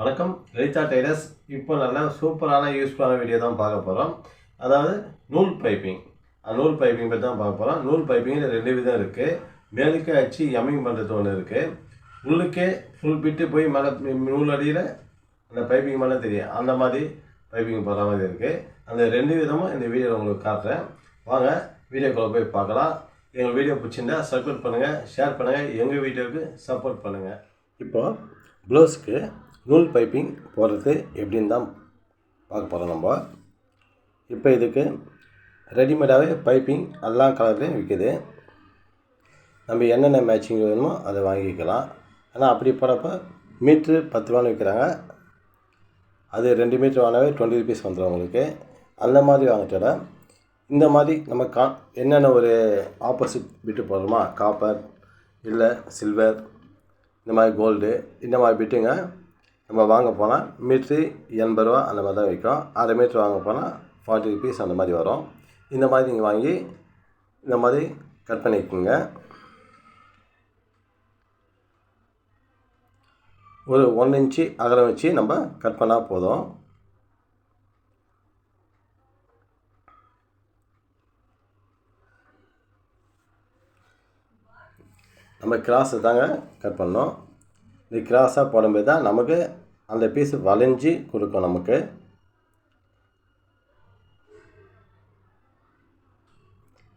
வணக்கம். லலிதா டெய்லர்ஸ் இப்போ நல்ல சூப்பரான யூஸ்ஃபுல்லான வீடியோ தான் பார்க்க போகிறோம் அதாவது நூல் பைப்பிங் அந்த நூல் பைப்பிங் பற்றி தான் பார்க்க போகிறோம் நூல் பைப்பிங்கில் ரெண்டு விதம் இருக்குது மேலுக்கே அச்சு எம்மிங் பண்ணுறது ஒன்று இருக்குது உள்ளுக்கே ஃபுல் பிட்டு போய் மேலே நூல் அடியில் அந்த பைப்பிங் மேலே தெரியும். அந்த மாதிரி பைப்பிங் போகிற மாதிரி இருக்குது அந்த ரெண்டு விதமும் இந்த வீடியோவில் உங்களுக்கு காட்டுறேன். வாங்க வீடியோக்குள்ளே போய் பார்க்கலாம். எங்கள் வீடியோ பிடிச்சிருந்தா சப்போர்ட் பண்ணுங்கள் ஷேர் பண்ணுங்கள் எங்கள் வீடியோவுக்கு சப்போர்ட் பண்ணுங்கள் இப்போது ப்ளவுஸ்க்கு நூல் பைப்பிங் போடுறது எப்படின்னு தான் பார்க்க போகிறோம் நம்ம. இப்போ இதுக்கு ரெடிமேடாகவே பைப்பிங் எல்லா கலர்லேயும் விற்குது நம்ம என்னென்ன மேட்சிங் வேணுமோ அதை வாங்கிக்கலாம். ஆனால் அப்படி போகிறப்ப மீட்ரு பத்து ரூபான்னு விற்கிறாங்க அது ரெண்டு மீட்ரு வாங்கினாவே டுவெண்ட்டி ருபீஸ் வந்துடும் உங்களுக்கு. அந்த மாதிரி வாங்கிட்டோட இந்த மாதிரி நம்ம கா என்னென்ன ஒரு ஆப்போசிட் பிட்டு போடுறோமா? காப்பர் இல்லை சில்வர் இந்த மாதிரி கோல்டு இந்த மாதிரி பிட்டுங்க. நம்ம வாங்க போனால் மீட்ரு எண்பது ரூபா அந்த மாதிரி தான் விற்கும் அரை மீட்ரு வாங்க போனால் ஃபார்ட்டி ருபீஸ் அந்த மாதிரி வரும். இந்த மாதிரி நீங்கள் வாங்கி இந்த மாதிரி கட் பண்ணிக்கோங்க. ஒரு ஒன் இன்ச்சு அகலம் வச்சு நம்ம கட் பண்ணால் போதும். நம்ம கிராஸை தாங்க கட் பண்ணோம். இந்த கிராஸாக போடும்போது தான் நமக்கு அந்த பீஸ் வளைஞ்சி கொடுக்கும் நமக்கு.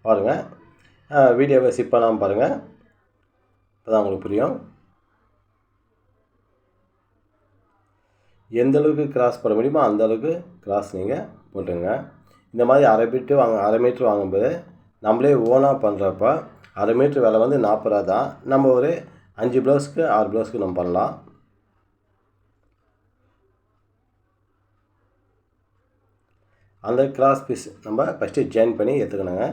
பாருங்கள் வீடியோவை சிப் பண்ணாமல் பாருங்கள் இப்போ தான் உங்களுக்கு புரியும். எந்த அளவுக்கு கிராஸ் பண்ண முடியுமோ அந்த அளவுக்கு கிராஸ் நீங்கள் போட்டுருங்க. இந்த மாதிரி அரை மீட்ரு வாங்க அரை மீட்ரு வாங்கும்போது நம்மளே ஓனாக பண்ணுறப்ப அரை மீட்ரு விலை வந்து நாற்பது ரூபா தான் நம்ம ஒரு அஞ்சு ப்ளவுஸ்க்கு ஆறு ப்ளவுஸ்க்கு நம்ம பண்ணலாம். அந்த கிராஸ் பீஸ் நம்ம ஃபஸ்ட்டு ஜாயின் பண்ணி எடுத்துக்கணுங்க.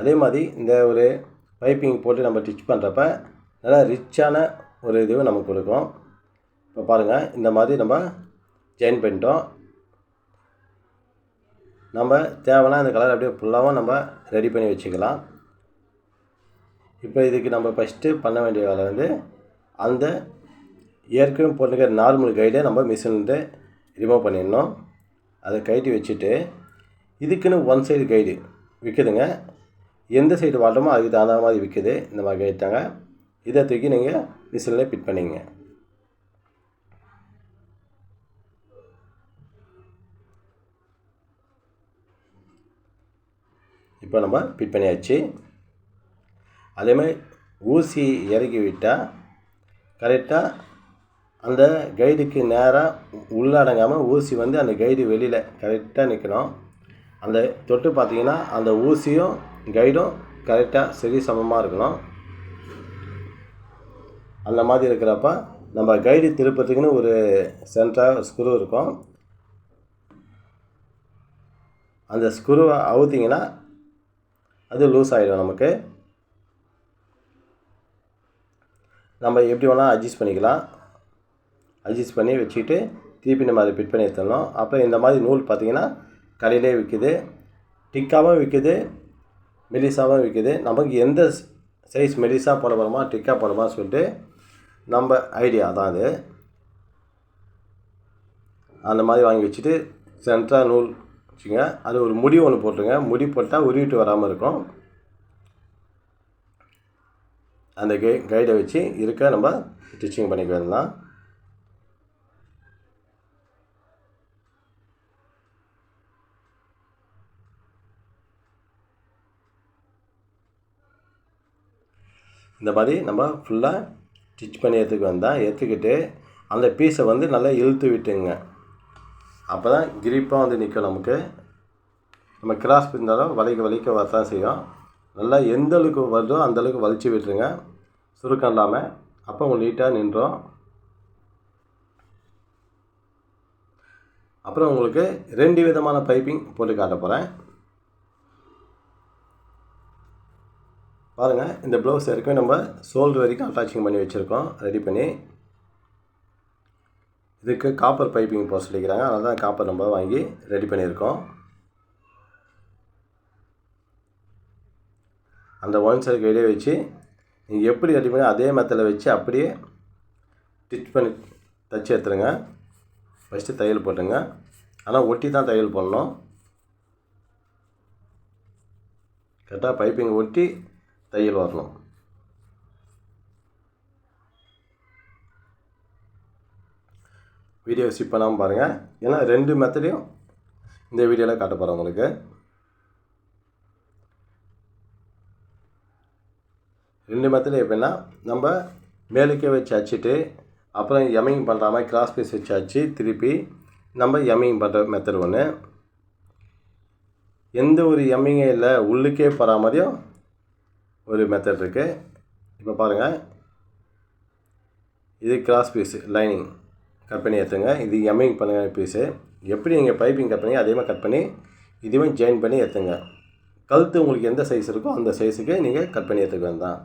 அதே மாதிரி இந்த ஒரு பைப்பிங் போட்டு நம்ம டிச் பண்ணுறப்ப நல்லா ரிச்சான ஒரு இதுவும் நமக்கு கொடுக்கும். இப்போ பாருங்கள் இந்த மாதிரி நம்ம ஜாயின் பண்ணிட்டோம். நம்ம தேவைன்னா இந்த கலர் அப்படியே ஃபுல்லாகவும் நம்ம ரெடி பண்ணி வச்சுக்கலாம். இப்போ இதுக்கு நம்ம ஃபஸ்ட்டு பண்ண வேண்டிய வேலை வந்து அந்த ஏற்கனவே போட்டிருக்க நார்மல் கைடை நம்ம மிஷின்லேருந்து ரிமூவ் பண்ணிடணும். அதை கழட்டி வச்சுட்டு இதுக்குன்னு ஒன் சைடு கைடு விற்குதுங்க எந்த சைடு வாட்டமோ அதுக்கு தகுந்த மாதிரி விற்குது இந்த மாதிரி கைட்டாங்க இதை தூக்கி நீங்கள் மிஷினில் ஃபிட் பண்ணிங்க இப்போ நம்ம ஃபிட் பண்ணியாச்சு. அதே மாதிரி ஊசி இறக்கி விட்டால் கரெக்டாக அந்த கைடுக்கு நேராக உள்ளடங்காமல் ஊசி வந்து அந்த கைடு வெளியில் கரெக்டாக நிற்கணும் அந்த தொட்டு பார்த்தீங்கன்னா அந்த ஊசியும் கைடும் கரெக்டாக சரி சமமாக இருக்கணும். அந்த மாதிரி இருக்கிறப்ப நம்ம கைடு திருப்பத்துக்குன்னு ஒரு சென்டராக ஸ்க்ரூ இருக்கும். அந்த ஸ்க்ரூவை அவுத்திங்கன்னா அது லூஸ் ஆகிடும் நமக்கு. நம்ம எப்படி வேணால் அட்ஜஸ்ட் பண்ணிக்கலாம். அட்ஜஸ்ட் பண்ணி வச்சுக்கிட்டு திருப்பி நம்ம அதை பிட் பண்ணி எடுத்துடணும் அப்போ இந்த மாதிரி நூல் பார்த்திங்கன்னா கடையிலே விற்குது டிக்காகவும் விற்குது மெலிசாவும் விற்குது நமக்கு எந்த சைஸ் மெலிசாக போட போகிறோமா டிக்கா போடுமா சொல்லிட்டு நம்ம ஐடியா தான் அது. அந்த மாதிரி வாங்கி வச்சுட்டு சென்ட்ராக நூல் வச்சுங்க. அது ஒரு முடி ஒன்று போட்டுருங்க. முடி போட்டால் உருவிட்டு வராமல் இருக்கும். அந்த கை கைடை வச்சு இருக்க நம்ம ஸ்டிச்சிங் பண்ணிக்க இந்த மாதிரி நம்ம ஃபுல்லாக ஸ்டிச் பண்ணி எடுத்துக்கு வந்தால் எடுத்துக்கிட்டு அந்த பீஸை வந்து நல்லா இழுத்து விட்டுங்க. அப்போ தான் கிரிப்பாக வந்து நிற்கும் நமக்கு. நம்ம கிராஸ் இருந்தாலும் வலிக்க வலிக்க வரதான் செய்யும். நல்லா எந்த அளவுக்கு வருதோ அந்த அளவுக்கு வலிச்சு விட்டுருங்க. சுருக்கம் இல்லாமல் அப்போ உங்களுக்கு நீட்டாக நின்றோம். அப்புறம் உங்களுக்கு ரெண்டு விதமான பைப்பிங் போட்டு காட்ட போகிறேன் பாருங்கள் இந்த ப்ளவுஸ் வரைக்கும் நம்ம ஷோல்டர் வரைக்கும் அட்டாச்சிங் பண்ணி வச்சுருக்கோம். ரெடி பண்ணி இதுக்கு காப்பர் பைப்பிங் போட சொல்லிக்கிறாங்க. அதனால் தான் காப்பர் நம்ம வாங்கி ரெடி பண்ணியிருக்கோம். அந்த ஒன் சைடுக்கு கைடே வச்சு நீங்கள் எப்படி ரெடி பண்ணி அதே மெத்தடில் வச்சு அப்படியே ஸ்டிச் பண்ணி தச்சு எடுத்துருங்க. ஃபஸ்ட்டு தையல் போட்டுங்க. ஆனால் ஒட்டி தான் தையல் பண்ணணும் கரெக்டாக பைப்பிங் ஒட்டி தையல் வரணும் வீடியோ ஸ்கிப் பண்ணாமல் பாருங்கள் ஏன்னா ரெண்டு மெத்தடையும் இந்த வீடியோவில் காட்ட போகிறேன் உங்களுக்கு. ரெண்டு மெத்தடு எப்படின்னா நம்ம மேலுக்கே வச்சு அடிச்சிட்டு அப்புறம் எமிங் பண்ணுற மாதிரி கிராஸ் பீஸ் வச்சு அடிச்சு திருப்பி நம்ம எமிங் பண்ணுற மெத்தட் ஒன்று எந்த ஒரு எம்மிங்கே இல்லை உள்ளுக்கே போகிற மாதிரியும் ஒரு மெத்தட் இருக்குது இப்போ பாருங்கள் இது கிராஸ் பீஸு லைனிங் கட் பண்ணி எடுத்துங்க. இது எம்மிங் பண்ணுங்க பீஸு எப்படி நீங்கள் பைப்பிங் கட் பண்ணி அதே மாதிரி கட் பண்ணி இதுவும் ஜாயின் பண்ணி எடுத்துங்க. கழுத்து உங்களுக்கு எந்த சைஸ் இருக்கோ அந்த சைஸுக்கு நீங்கள் கட் பண்ணி எடுத்துக்க வேண்டாம்.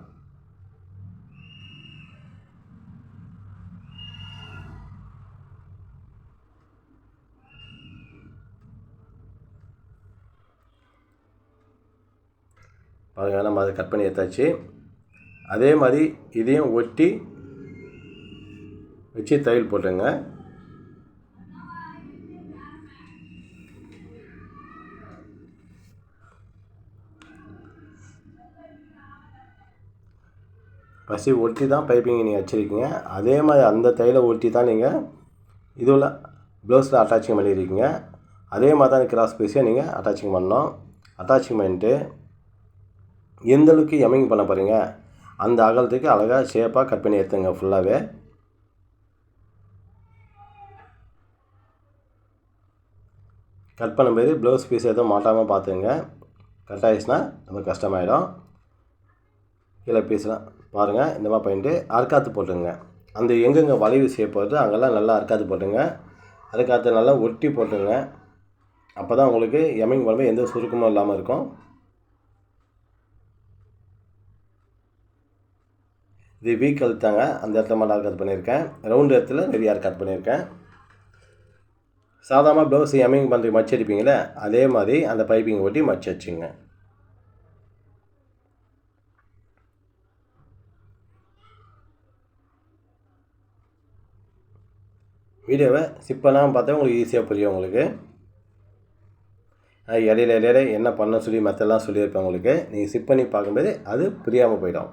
பாருங்கள் நம்ம அதை கட் பண்ணி எடுத்தாச்சு. அதே மாதிரி இதையும் ஒட்டி வச்சு தையல் போட்டுருங்க. பசி ஒட்டி தான் பைப்பிங் நீங்கள் வச்சுருக்கீங்க. அதே மாதிரி அந்த தையலை ஒட்டி தான் நீங்கள் இதுவில் ப்ளவுஸில் அட்டாச்சிங் பண்ணியிருக்கீங்க அதே மாதிரி தான் கிராஸ் பீஸையும் நீங்கள் அட்டாச்சிங் பண்ணணும். அட்டாச்சிங் பண்ணிட்டு எந்தளவுக்கு எமிங் பண்ண போகிறீங்க அந்த அகலத்துக்கு அழகாக ஷேப்பாக கட் பண்ணி எடுத்துங்க ஃபுல்லாகவே கட் பண்ணும்போது ப்ளவுஸ் பீஸ் எதுவும் மாட்டாமல் பார்த்துங்க கட் ஆகிடுச்சுன்னா ரொம்ப கஷ்டமாயிடும். கீழே பீஸ்லாம் பாருங்கள் இந்த மாதிரி பண்ணிட்டு அறுக்காத்து போட்டுங்க அந்த எங்கெங்கே வளைவு ஷேப் வருதோ அங்கெல்லாம் நல்லா அறுக்காத்து போட்டுங்க அறுக்காத்து நல்லா ஒட்டி போட்டுங்க அப்போ தான் உங்களுக்கு எமிங் பண்ணும்போது எந்த சுருக்கமும் இல்லாமல் இருக்கும். இது வீக் கழுத்தாங்க. அந்த இடத்துல மட்டும் கட் பண்ணியிருக்கேன். ரவுண்டு இடத்துல நிறைய கட் பண்ணியிருக்கேன். சாதாரணமாக ப்ளவுஸ் எமிங் பண்ணுறதுக்கு மச்சு அடிப்பீங்களே அதே மாதிரி அந்த பைப்பிங் ஒட்டி மச்சு வச்சுங்க வீடியோவை சிப்பெல்லாம் பார்த்தா உங்களுக்கு ஈஸியாக புரியும் உங்களுக்கு. இடையில இடையில என்ன பண்ண சொல்லி மற்றெல்லாம் சொல்லியிருப்பேன் உங்களுக்கு. நீங்கள் சிப் பண்ணி பார்க்கும்போது அது புரியாமல் போயிடும்.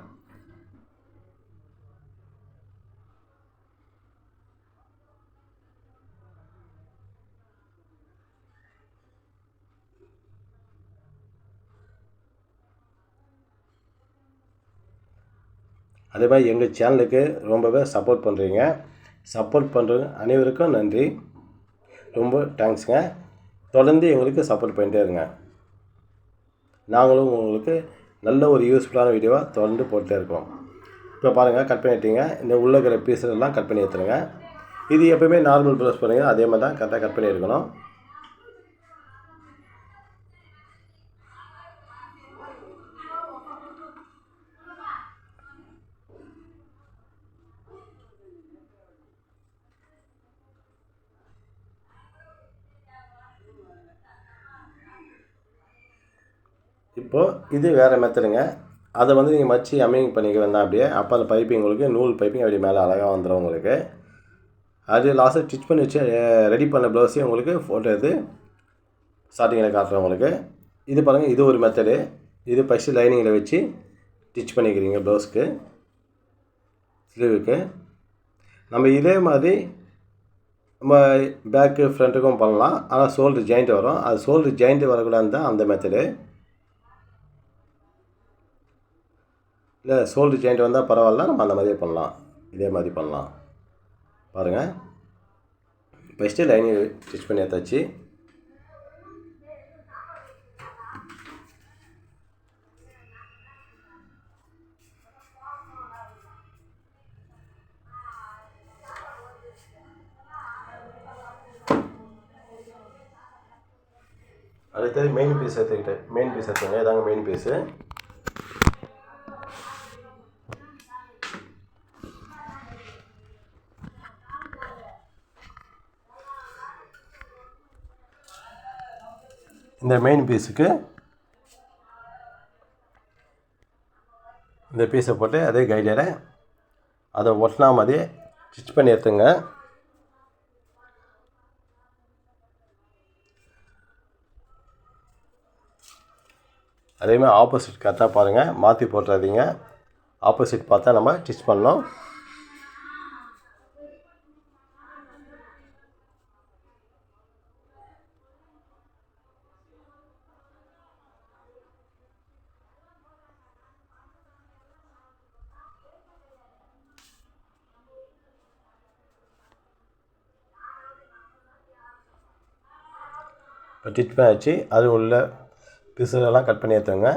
அதே மாதிரி எங்கள் சேனலுக்கு ரொம்பவே சப்போர்ட் பண்ணுறீங்க சப்போர்ட் பண்ணுற அனைவருக்கும் நன்றி. ரொம்ப தேங்க்ஸுங்க தொடர்ந்து எங்களுக்கு சப்போர்ட் பண்ணிட்டே இருங்க. நாங்களும் உங்களுக்கு நல்ல ஒரு யூஸ்ஃபுல்லான வீடியோவாக தொடர்ந்து போட்டே இருக்கோம். இப்போ பாருங்கள் கட் பண்ணிட்டீங்க. இந்த உள்ளே இருக்கிற பீஸெல்லாம் கட் பண்ணி எடுத்துருங்க. இது எப்போயுமே நார்மல் ப்ளவுஸ் பண்ணுங்கள் அதே மாதிரி தான் கரெக்டாக கட் பண்ணி எடுக்கணும். இப்போது இது வேறு மெத்தடுங்க அதை வந்து நீங்கள் மச்சி அம்மிங் பண்ணிக்க வேண்டாம் அப்படியே அப்போ அந்த பைப்பிங் உங்களுக்கு நூல் பைப்பிங் அப்படி மேலே அழகாக வந்துடும் உங்களுக்கு. அது லாஸ்ட்டாக ஸ்டிச் பண்ணி வச்சு ரெடி பண்ண ப்ளவுஸையும் உங்களுக்கு ஃபோட்டோ எடுத்து ஸ்டார்டிங்கில் காட்டுறேன் உங்களுக்கு. இது பாருங்கள் இது ஒரு மெத்தடு இது ஃபஸ்ட்டு லைனிங்கில் வச்சு ஸ்டிச் பண்ணிக்கிறீங்க ப்ளவுஸ்க்கு ஸ்லீவுக்கு நம்ம இதே மாதிரி நம்ம பேக்கு ஃப்ரண்ட்டுக்கும் பண்ணலாம். ஆனால் ஷோல்டர் ஜாயிண்ட் வரும். அது ஷோல்டர் ஜாயிண்ட் வரக்கூடாது தான் அந்த மெத்தடு இல்லை ஷோல்டர் ஜாயிண்ட் வந்தால் பரவாயில்ல நம்ம அந்த மாதிரியே பண்ணலாம். இதே மாதிரி பண்ணலாம். பாருங்கள் ஃபஸ்ட்டு லைனிங் ஸ்டிச் பண்ணி எடுத்தாச்சு. அடுத்தது மெயின் பீஸ் எடுத்துக்கிட்டேன். மெயின் பீஸ் எடுத்துங்க இதாங்க மெயின் பீஸு இந்த மெயின் பீஸுக்கு இந்த பீஸை போட்டு அதே கைடில் அதை ஒட்டினா மாதிரி ஸ்டிச் பண்ணி எடுத்துங்க. அதேமாதிரி ஆப்போசிட் கரெக்டாக பாருங்கள் மாற்றி போட்டுறாதீங்க. ஆப்போசிட் பார்த்தா நம்ம ஸ்டிச் பண்ணோம் இப்போ ஸ்டிச் அது உள்ள பிசுலெல்லாம் கட் பண்ணி எடுத்துங்க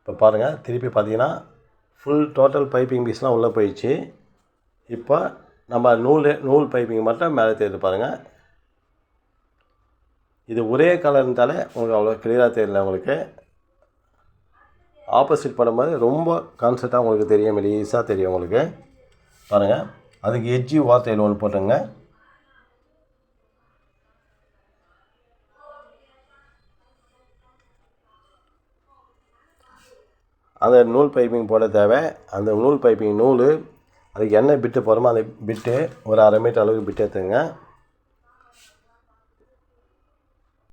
இப்போ பாருங்கள் திருப்பி பார்த்தீங்கன்னா ஃபுல் டோட்டல் பைப்பிங் பீஸ்லாம் உள்ளே போயிடுச்சு. இப்போ நம்ம நூல் நூல் பைப்பிங் மட்டும் மேலே தெரியுது பாருங்கள் இது ஒரே கலர் இருந்தாலே உங்களுக்கு அவ்வளோ கிளியராக தெரியல உங்களுக்கு. ஆப்போசிட் பண்ணும்போது ரொம்ப கான்செப்டாக உங்களுக்கு தெரியும் மெலீஸாக தெரியும் உங்களுக்கு. பாருங்கள் அதுக்கு எஜ்ஜி வார்த்தையில் ஒன்று போட்டுங்க அந்த நூல் பைப்பிங் போட தேவை. அந்த நூல் பைப்பிங் நூல் அதுக்கு என்ன பிட்டு போகிறோமோ அந்த பிட்டு ஒரு அரை மீட்டர் அளவுக்கு பிட்டு எடுத்துங்க